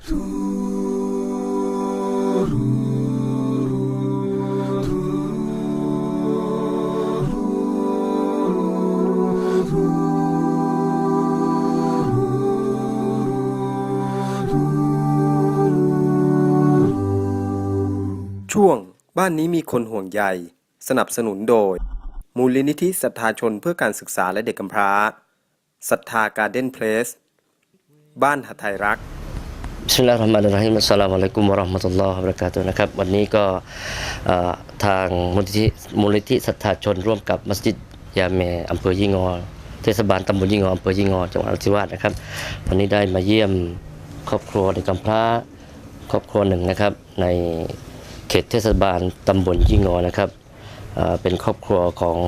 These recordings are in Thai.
ช่วงบ้านนี้มีคนห่วงใย สนับสนุนโดย มูลนิธิศรัทธาชนเพื่อการศึกษาและเด็กกำพร้าศรัทธาการ์เด้นเพลส บ้านหัไทยรัก บิสมิลลาฮิรเราะห์มานิรเราะฮีมอัสสลามุอะลัยกุมวะเราะห์มะตุลลอฮ์วะบะเราะกาตุฮ์นะครับ วันนี้ก็ทางมูลนิธิมูลนิธิศรัทธาชนร่วมกับมัสยิดยาเมอำเภอยี่งอ เทศบาลตำบลยี่งออำเภอยี่งอจังหวัดนราธิวาสนะครับ วันนี้ได้มาเยี่ยมครอบครัวในกำพร้าครอบครัวหนึ่งนะครับ ในเขตเทศบาลตำบลยี่งอนะครับเป็นครอบครัวของ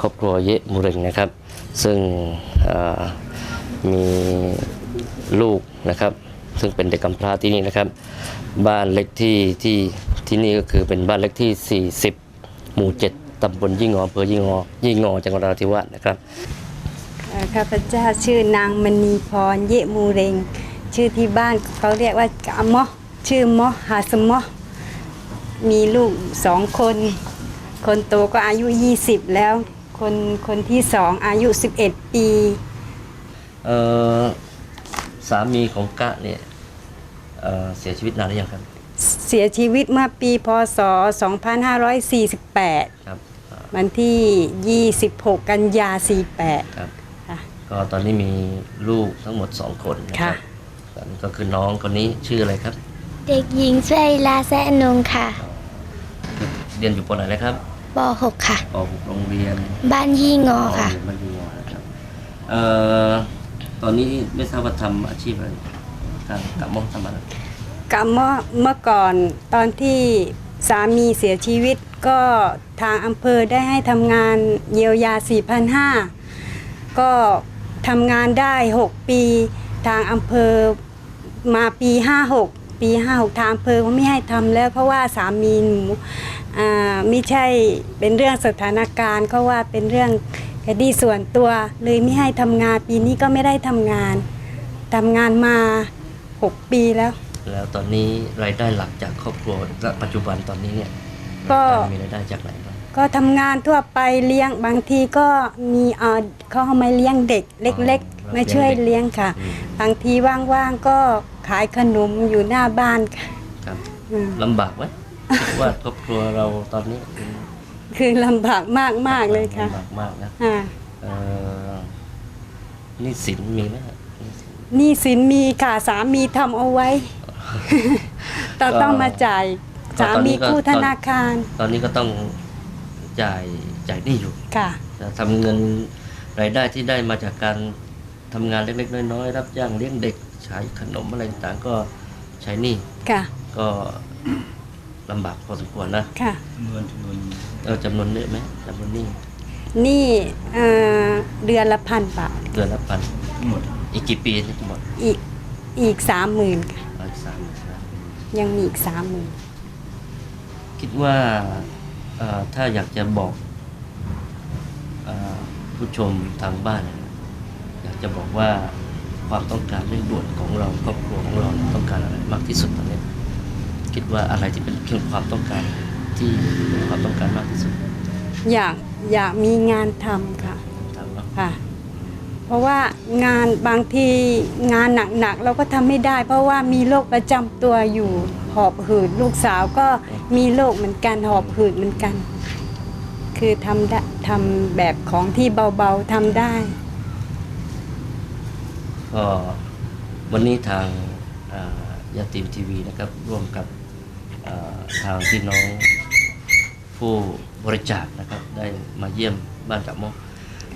ครอบครัวเยะมุเรงนะครับ ซึ่งมีลูกนะครับ ซึ่งเป็นเด็กกำพร้าที่นี่นะครับ บ้านเล็กที่ที่ที่นี่ก็คือเป็นบ้านเล็กที่ 40 หมู่ 7ตำบลยี่งออำเภอยี่งอยี่งอจังหวัดนราธิวาสนะครับเอ่อข้าพเจ้าชื่อนางมณีพรเยะมูเรงชื่อที่บ้านเขาเรียกว่ากามอชื่อมอฮาสมอมีลูกสองคน คนโตก็อายุ 20 แล้ว คนคนที่สองอายุ 11 ปี เอ่อสามีของกะเนี่ย เอ่อเสียชีวิตนานหรือยังครับ เสียชีวิตเมื่อปีพศ 2548 ครับอ่าวันที่ 26 กันยา 48 ครับค่ะก็ตอนนี้มีลูกทั้งหมด 2 คนนะครัค่ะตอนนี้ก็คือน้องคนนี้ชื่ออะไรครับ เด็กหญิงสวยลาแซะนงค่ะ เรียนอยู่ปไหนนะครับป .6 ค่ะป .6 โรงเรียน บ้านยี่งอค่ะมันดีนะครับเอ่อตอนนี้ไม่ทราบว่าทำอาชีพอะไร กับมอทำอะไรก็เมื่อเมื่อก่อนตอนที่สามีเสียชีวิตก็ทางอำเภอได้ให้ทำงานเยียวยา 4,500 ก็ทำงานได้ 6 ปี ทางอำเภอมาปี 56 ปี 56 ทางอำเภอเขาไม่ให้ทำแล้วเพราะว่าสามีหนูไม่ใช่เป็นเรื่องสถานการณ์เขาว่าเป็นเรื่องคดีส่วนตัวเลยไม่ให้ทำงานปีนี้ก็ไม่ได้ทำงานทำงานมา 6 ปีแล้ว แล้วตอนนี้รายได้หลักจากครอบครัวณปัจจุบันตอนนี้เนี่ยก็มีรายได้จากไหนบ้างก็ทำงานทั่วไปเลี้ยงบางทีก็มีเอ่อเขาเอามาเลี้ยงเด็กเล็กอ๋อๆมาช่วยเลี้ยงค่ะ อืมบางทีว่างๆก็ขายขนมอยู่หน้าบ้านค่ะครับอืมลำบากไหมคิดว่าครอบครัวเราตอนนี้เป็นคือลำบากมากๆเลยค่ะลำบากมากนะอ่า เอ่อหนี่สินมีไหมฮะหนี้สิน หนี่สินมีค่ะสามีทำเอาไว้ต้องต้องมาจ่ายก็สาตอนนี้มีก็กู้ธนาคารตอนนี้ก็ต้องจ่ายจ่ายหนี้อยู่ค่ะ แต่ทำเงินรายได้ที่ได้มาจากการทำงานเล็กๆน้อยๆรับจ้างเลี้ยงเด็กขายขนมอะไรต่างๆก็ใช้หนี้ค่ะก็ลำบากพอสมควรนะค่ะเออจำนวนเยอะไหมจำนวนหนี้หนี่เอ่อเดือนละพันบาทเดือนละพันหมด อีกกี่ปีที่หมดอีกอีกสามหมื่นค่ะร้อยสามนะยังมีอีกสามหมื่นคิดว่าเอ่อถ้าอยากจะบอกเออผู้ชมทางบ้านเนี่ยอยากจะบอกว่าความต้องการเร่งด่วนของเราครอบครัวของเราต้องการอะไรมากที่สุดตอนนี้คิดว่าอะไรที่เป็นเครื่องความต้องการที่เป็นความต้องการมากที่สุดอยากอยากมีงานทำค่ะ ถามว่า ค่ะ เพราะว่างานบางทีงานหนักๆเราก็ทำไม่ได้ เพราะว่ามีโรคประจำตัวอยู่หอบหืดลูกสาวก็มีโรคเหมือนกันหอบหืดเหมือนกัน คือทำได้ทำแบบของที่เบาๆทำได้ก็วันนี้ทางยาตีมทีวีนะครับร่วมกับทางพี่น้องผู้บริจาคนะครับได้มาเยี่ยมบ้านกับมก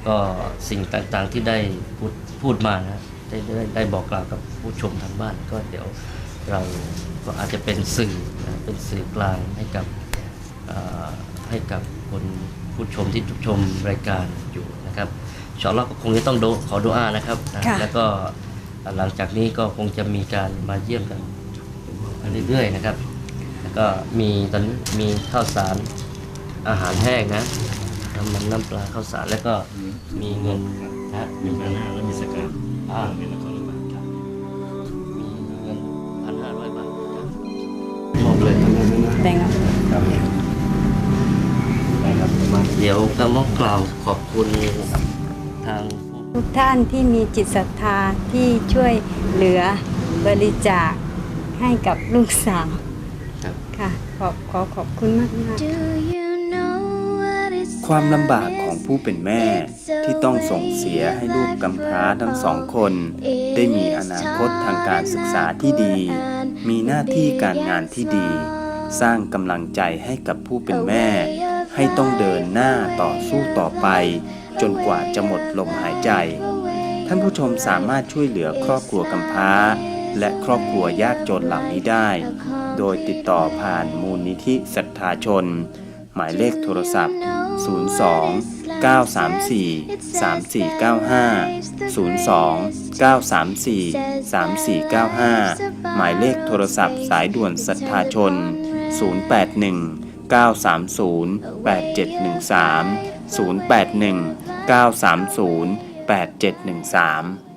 ก็สิ่งต่างๆที่ได้พูดพูดมานะได้ได้ได้บอกกล่าวกับผู้ชมทางบ้าน ก็เดี๋ยวเราก็อาจจะเป็นสื่อนะเป็นสื่อกลางให้กับอ่าให้กับคนผู้ชมที่ชมรายการอยู่นะครับอินชาอลลอฮ์ก็คงจะต้องดูขอดุอานะครับนะค่ะแล้วก็หลังจากนี้ก็คงจะมีการมาเยี่ยมกันเรื่อยๆนะครับ แล้วก็มีตอนนี้มีข้าวสารอาหารแห้งนะ น้ำมันน้ำปลาข้าวสารแล้วก็มีเงินพะมีเงินห้าแล้วมีสกัดอ่าเป็ละครบาทครับมีเงินพันห้าร้อยบาทครับหมเลยแบ่งครับเดี๋ยวก็มอกล่าวขอบคุณทางทุกท่านที่มีจิตศรัทธาที่ช่วยเหลือบริจาคให้กับลูกสาวค่ะขอบขอขอบคุณมากมาก ความลำบากของผู้เป็นแม่ที่ต้องส่งเสียให้ลูกกำพร้าทั้งสองคน ได้มีอนาคตทางการศึกษาที่ดี มีหน้าที่การงานที่ดี สร้างกำลังใจให้กับผู้เป็นแม่ ให้ต้องเดินหน้าต่อสู้ต่อไป จนกว่าจะหมดลมหายใจ ท่านผู้ชมสามารถช่วยเหลือครอบครัวกำพร้า และครอบครัวยากจนเหล่านี้ได้ โดยติดต่อผ่านมูลนิธิศรัทธาชน หมายเลขโทรศัพท์ 02 934 3495 02 934 3495 หมายเลขโทรศัพท์สายด่วนศรัทธาชน 081 930 8713 081 930 8713